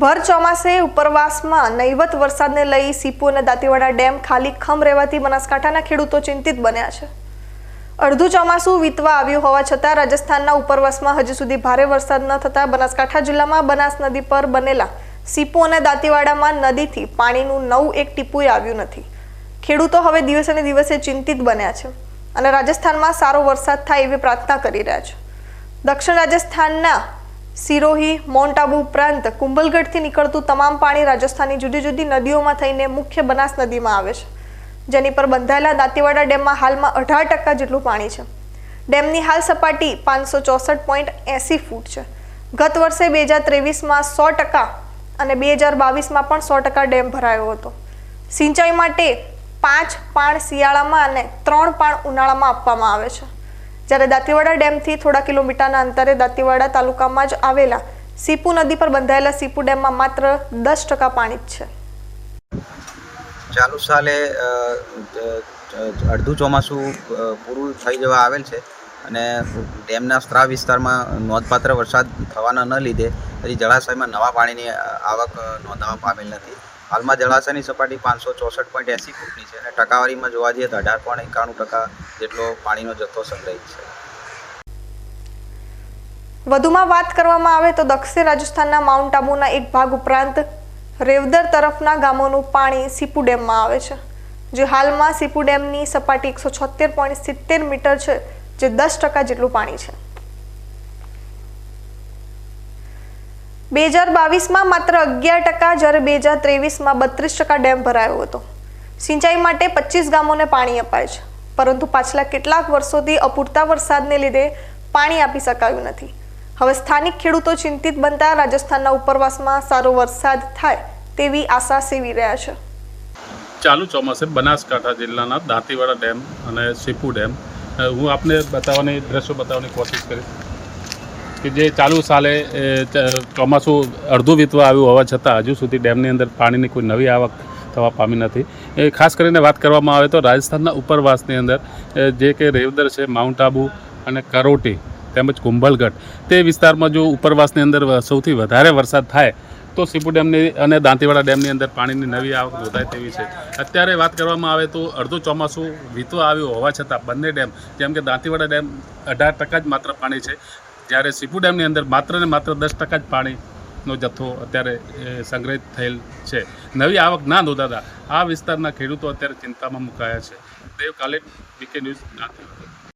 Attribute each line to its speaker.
Speaker 1: ભર ચોમાસે ઉપરવાસમાં નૈવત વરસાદને લઈ સીપુ અને દાંતીવાડા ડેમ ખાલી ખમ રહેવાથી બનાસકાંઠાના ખેડૂતો ચિંતિત બન્યા છે. અડધું ચોમાસું વીતવા આવ્યું હોવા છતાં રાજસ્થાનના ઉપરવાસમાં હજુ સુધી ભારે વરસાદ ન થતાં બનાસકાંઠા જિલ્લામાં બનાસ નદી પર બનેલા સીપુ અને દાંતીવાડામાં નદીથી પાણીનું નવું એક ટીપુએ આવ્યું નથી. ખેડૂતો હવે દિવસે દિવસે ચિંતિત બન્યા છે અને રાજસ્થાનમાં સારો વરસાદ થાય એવી પ્રાર્થના કરી રહ્યા છે. દક્ષિણ રાજસ્થાનના સિરોહી મોન્ટ આબુ ઉપરાંત કુંભલગઢથી નીકળતું તમામ પાણી રાજસ્થાનની જુદી જુદી નદીઓમાં થઈને મુખ્ય બનાસ નદીમાં આવે છે. જેની પર બંધાયેલા દાંતીવાડા ડેમમાં હાલમાં અઢાર ટકા જેટલું પાણી છે. ડેમની હાલ સપાટી પાંચસો ચોસઠ પોઈન્ટ એંસી ફૂટ છે. ગત વર્ષે બે હજાર ત્રેવીસમાં સો ટકા અને બે હજાર બાવીસમાં પણ સો ટકા ડેમ ભરાયો હતો. સિંચાઈ માટે પાંચ પાણ શિયાળામાં અને ત્રણ પાણ ઉનાળામાં આપવામાં આવે છે. જ્યારે દાંતીવાડા ડેમથી થોડા કિલોમીટરના અંતરે દાંતીવાડા તાલુકામાં જ આવેલા સીપુ નદી પર બંધાયેલા સીપુ ડેમમાં માત્ર દસ ટકા પાણી જ છે.
Speaker 2: ચાલુ સાલે અડધું ચોમાસું પૂરું થઈ જવા આવેલ છે અને ડેમના સ્ત્રાવ વિસ્તારમાં નોંધપાત્ર વરસાદ થવાના ન લીધે હજી જળાશયમાં નવા પાણીની આવક નોંધવા પામેલ નથી. હાલમાં જળાશયની સપાટી પાંચસો ચોસઠ પોઈન્ટ એંસી ફૂટની છે અને ટકાવારીમાં જોવા જઈએ તો અઢાર પોઈન્ટ એકાણું ટકા જેટલો પાણીનો જથ્થો સંગ્રહિત છે.
Speaker 1: વધુમાં વાત કરવામાં આવે તો દક્ષિણ રાજસ્થાનના માઉન્ટ આબુના એક ભાગ ઉપરાંત રેવદર તરફના ગામોનું પાણી સીપુ ડેમમાં આવે છે, જે હાલમાં સીપુ ડેમની સપાટી એકસો છોતેર પોઈન્ટ સિત્તેર મીટર છે, જે દસ ટકા જેટલું પાણી છે. બે હજાર બાવીસમાં માત્ર અગિયાર ટકા જ્યારે બે હજાર ત્રેવીસમાં બત્રીસ ટકા ડેમ ભરાયો હતો. સિંચાઈ માટે પચીસ ગામોને પાણી અપાય છે. પરંતુ પાછલા કેટલાક વર્ષોથી અપૂરતા વરસાદને લીધે પાણી આપી શકાયું નથી. હવે સ્થાનિક ખેડૂતો ચિંતિત બનતા રાજસ્થાનના ઉપરવાસમાં સારો વરસાદ થાય તેવી આશા સેવી રહ્યા છે.
Speaker 3: ચાલુ ચોમાસે બનાસકાંઠા જિલ્લાના દાંતીવાડા ડેમ અને સીપુ ડેમ હું આપને બતાવવાની દ્રશ્યો બતાવવાની કોશિશ કરીશ કે જે ચાલુ સાલે ચોમાસું અડધું વીતવા આવ્યું હોવા છતાં હજુ સુધી ડેમની અંદર પાણીની કોઈ નવી આવક થવા પામી નથી. એ ખાસ કરીને વાત કરવામાં આવે તો રાજસ્થાનના ઉપરવાસની અંદર જે કે રેવદર છે, માઉન્ટ આબુ અને કરોટી તેમજ કુંભલગઢ, તે વિસ્તારમાં જો ઉપરવાસની અંદર સૌથી વધારે વરસાદ થાય, તો સીપુ ડેમની અને દાંતીવાડા ડેમની અંદર પાણીની નવી આવક નોંધાય તેવી છે. અત્યારે વાત કરવામાં આવે તો અડધું ચોમાસું વીતવા આવ્યું હોવા છતાં બંને ડેમ, જેમ કે દાંતીવાડા ડેમ અઢાર ટકા જ માત્ર પાણી છે, જ્યારે સીપુ ડેમની અંદર માત્ર ને માત્ર દસ ટકા જ પાણીનો જથ્થો અત્યારે સંગ્રહિત થયેલ છે. નવી આવક ના નોંધાતા આ વિસ્તારના ખેડૂતો અત્યારે ચિંતામાં મુકાયા છે. દેવ કાલે વીકે ન્યૂઝ